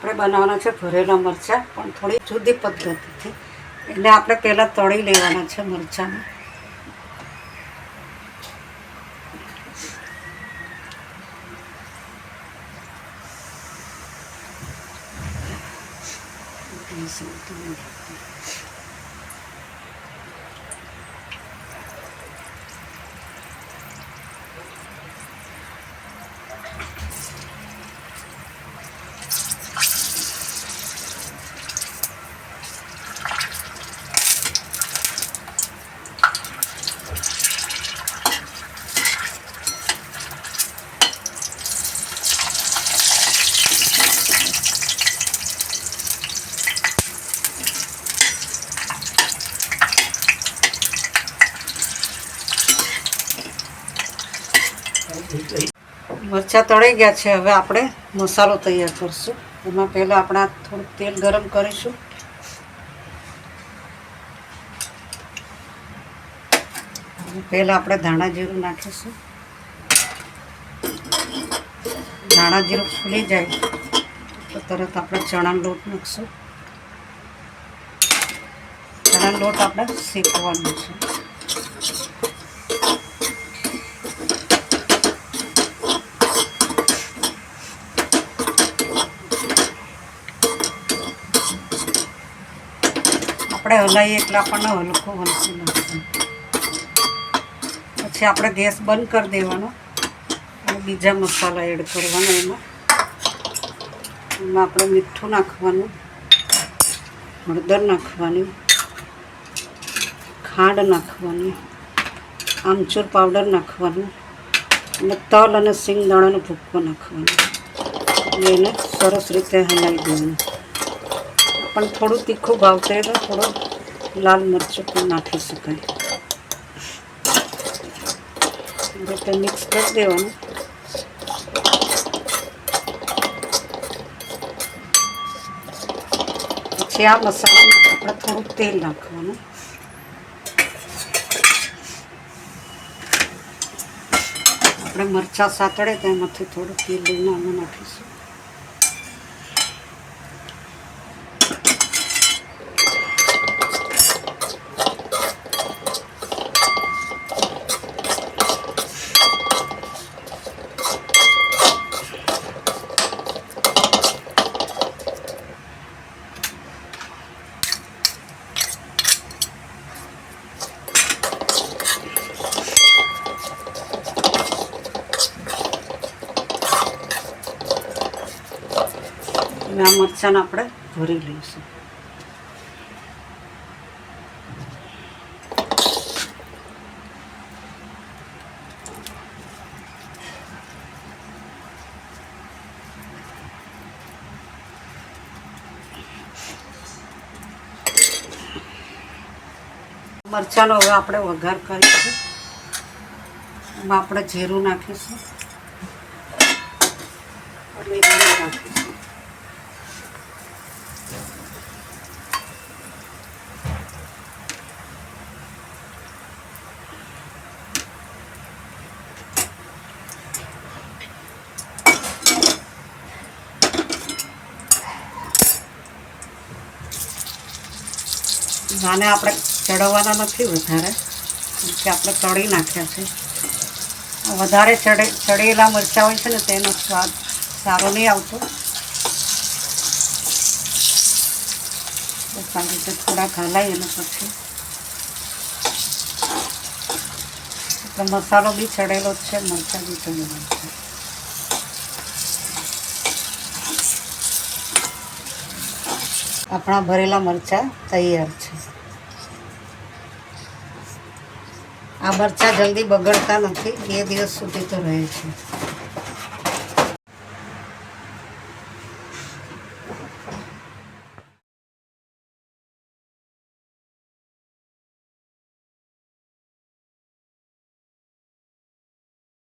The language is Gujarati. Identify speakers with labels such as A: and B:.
A: આપણે બનાવવાના છે, ભરેલા મરચાં, પણ થોડી જુદી પદ્ધતિથી. એટલે આપણે પહેલાં તળી લેવાના છે મરચાંને. મરચાં તળાઈ ગયા છે. હવે આપણે મસાલો તૈયાર કરશું. એમાં પહેલાં આપણે થોડુંક તેલ ગરમ કરીશું. પહેલાં આપણે ધાણા જીરું નાખીશું. ધાણા જીરું ફૂલી જાય તો તરત આપણે ચણાનો લોટ નાખશું. ચણાનો લોટ આપણે શેકવાનો છે. આપણે હલાવીએ એટલે આપણને હલકો હલકો લાગશે પછી આપણે ગેસ બંધ કરી દેવાનો. અને બીજા મસાલા એડ કરવાના એમાં. એમાં આપણે મીઠું નાખવાનું, હળદર નાખવાની, ખાંડ નાખવાની, આમચૂર પાવડર નાખવાનું, અને તલ અને સિંગદાણાનો ભૂક્કો નાખવાનો. એને સરસ રીતે હલાવી દેવાનું. પણ થોડું તીખું ભાવશે તો થોડું લાલ મરચું પણ નાખી શકાય. રીતે મિક્સ કરી દેવાનું. પછી આ મસાલામાં આપણે થોડું તેલ નાખવાનું. આપણે મરચાં સાતળે તો એમાંથી થોડું તેલ લઈને આમાં નાખીશું. હવે આ મરચાંને આપણે ભરી લઈશું. મરચાંનો હવે આપણે વઘાર કરીશું. એમાં આપણે જીરું નાખીશું. લીમડો નાખીશું. આને આપણે ચડવવાના નથી વધારે કે આપણે તળી નાખ્યા છે. વધારે ચડે, ચડેલા મરચાં હોય છે ને, તેનો સ્વાદ સારો નહીં આવતો. સારી રીતે થોડાક હલાવી અને પછી. એટલે મસાલો બી ચડેલો જ છે, મરચાં બી ચડેલો છે. આપણા ભરેલા મરચાં તૈયાર છે. આ મરચાં જલ્દી બગડતા નથી. બે દિવસ સુધી તો રહે છે.